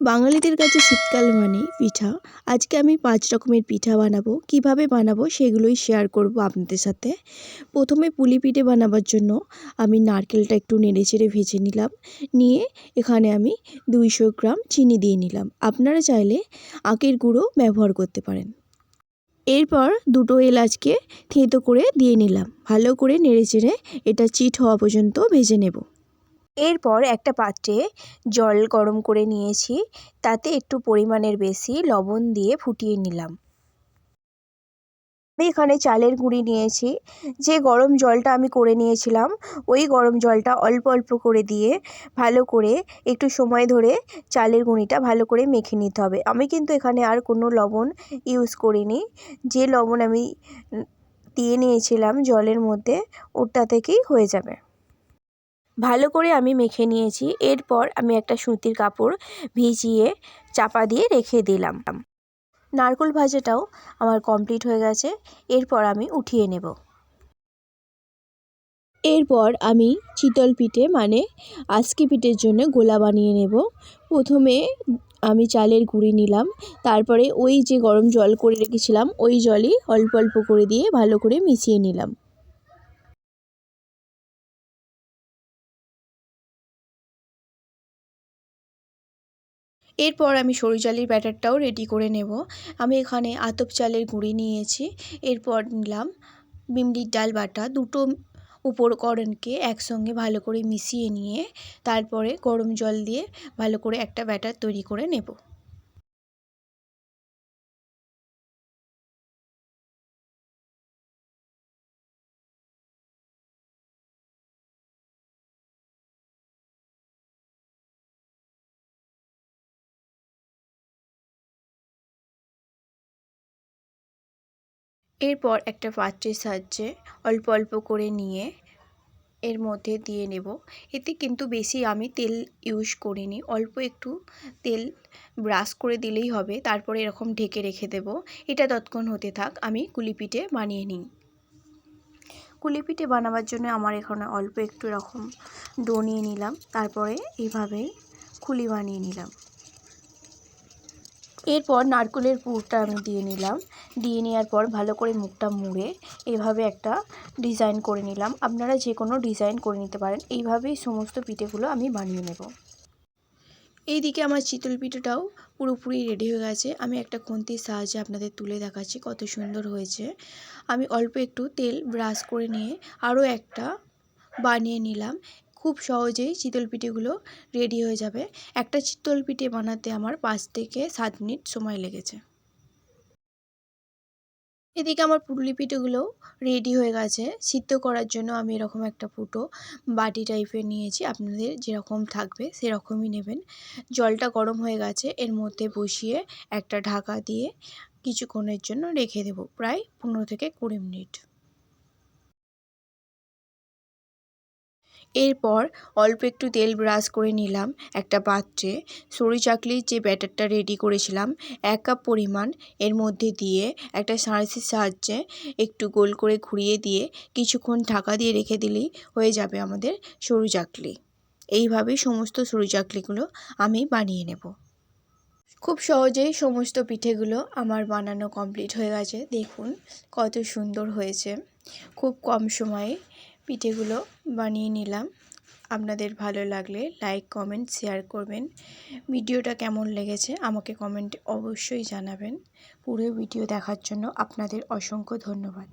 বাঙালিদের কাছে শীতকাল মানেই পিঠা। আজকে আমি পাঁচ রকমের পিঠা বানাবো। কীভাবে বানাবো সেগুলোই শেয়ার করব আপনাদের সাথে। প্রথমে পুলি পিঠে বানাবার জন্য আমি নারকেলটা একটু নেড়ে চেড়ে ভেজে নিলাম। নিয়ে এখানে আমি দুইশো গ্রাম চিনি দিয়ে নিলাম। আপনারা চাইলে আখের গুঁড়ো ব্যবহার করতে পারেন। এরপর দুটো এলাচকে থেঁতো করে দিয়ে নিলাম। ভালো করে নেড়ে চেড়ে এটা চিট হওয়া পর্যন্ত ভেজে নেব। এরপর একটা পাত্রে জল গরম করে নিয়েছি, তাতে একটু পরিমাণের বেশি লবণ দিয়ে ফুটিয়ে নিলাম। আমি এখানে চালের গুঁড়ি নিয়েছি। যে গরম জলটা আমি করে নিয়েছিলাম, ওই গরম জলটা অল্প অল্প করে দিয়ে ভালো করে একটু সময় ধরে চালের গুঁড়িটা ভালো করে মেখে নিতে হবে। আমি কিন্তু এখানে আর কোনো লবণ ইউজ করিনি। যে লবণ আমি দিয়ে নিয়েছিলাম জলের মধ্যে, ওটা থেকেই হয়ে যাবে। ভালো করে আমি মেখে নিয়েছি। এরপর আমি একটা সুতির কাপড় ভিজিয়ে চাপা দিয়ে রেখে দিলাম। নারকোল ভাজাটাও আমার কমপ্লিট হয়ে গেছে। এরপর আমি উঠিয়ে নেব। এরপর আমি চিতল পিঠে মানে আজকে পিঠের জন্য গোলা বানিয়ে নেব। প্রথমে আমি চালের গুঁড়ি নিলাম। তারপরে ওই যে গরম জল করে রেখেছিলাম, ওই জলই অল্প অল্প করে দিয়ে ভালো করে মিশিয়ে নিলাম। এরপর আমি সরু চালের ব্যাটারটাও রেডি করে নেব। আমি এখানে আতপ চালের গুঁড়ি নিয়েছি। এরপর নিলাম বিমলির ডাল বাটা। দুটো উপকরণকে একসঙ্গে ভালো করে মিশিয়ে নিয়ে তারপরে গরম জল দিয়ে ভালো করে একটা ব্যাটার তৈরি করে নেব। এরপর একটা পাত্রের সাহায্যে অল্প অল্প করে নিয়ে এর মধ্যে দিয়ে নেব। এতে কিন্তু বেশি আমি তেল ইউজ করিনি। অল্প একটু তেল ব্রাশ করে দিলেই হবে। তারপরে এরকম ঢেকে রেখে দেব। এটা তৎক্ষণ হতে থাক। আমি কুলি পিঠে বানিয়ে নিই। কুলি পিঠে বানাবার জন্য আমার এখানে অল্প একটু এরকম ডো নিয়ে নিলাম। তারপরে এইভাবেই খুলি বানিয়ে নিলাম। এরপর নারকেলের পুরটা আমি দিয়ে নিলাম। দিয়ে নেওয়ার পর ভালো করে মুখটা মুড়ে এভাবে একটা ডিজাইন করে নিলাম। আপনারা যে কোনো ডিজাইন করে নিতে পারেন। এইভাবেই সমস্ত পিঠেগুলো আমি বানিয়ে নেব। এইদিকে আমার চিতল পিঠেটাও পুরোপুরি রেডি হয়ে গেছে। আমি একটা খুন্তির সাহায্যে আপনাদের তুলে দেখাচ্ছি কত সুন্দর হয়েছে। আমি অল্প একটু তেল ব্রাশ করে নিয়ে আরও একটা বানিয়ে নিলাম। খুব সহজেই চিতল পিঠেগুলো রেডি হয়ে যাবে। একটা চিতল পিঠে বানাতে আমার পাঁচ থেকে সাত মিনিট সময় লেগেছে। এদিকে আমার পুটলি পিঠেগুলো রেডি হয়ে গেছে। সিদ্ধ করার জন্য আমি এরকম একটা ফুটো বাটি টাইপের নিয়েছি। আপনাদের যেরকম থাকবে সেরকমই নেবেন। জলটা গরম হয়ে গেছে, এর মধ্যে বসিয়ে একটা ঢাকা দিয়ে কিছুক্ষণের জন্য রেখে দেব, প্রায় পনেরো থেকে কুড়ি মিনিট। এরপর অল্প একটু তেল ব্রাশ করে নিলাম একটা পাত্রে। সরু চাকলির যে ব্যাটারটা রেডি করেছিলাম, এক কাপ পরিমাণ এর মধ্যে দিয়ে একটা সাঁড়শির সাহায্যে একটু গোল করে ঘুরিয়ে দিয়ে কিছুক্ষণ ঢাকা দিয়ে রেখে দিলেই হয়ে যাবে আমাদের সরু চাকলি। এইভাবেই সমস্ত সরু চাকলিগুলো আমি বানিয়ে নেব। খুব সহজেই সমস্ত পিঠেগুলো আমার বানানো কমপ্লিট হয়ে গেছে। দেখুন কত সুন্দর হয়েছে। খুব কম সময়ে পিঠেগুলো বানিয়ে নিলাম। আপনাদের ভালো লাগলে লাইক কমেন্ট শেয়ার করবেন। ভিডিওটা কেমন লেগেছে আমাকে কমেন্টে অবশ্যই জানাবেন। পুরো ভিডিও দেখার জন্য আপনাদের অসংখ্য ধন্যবাদ।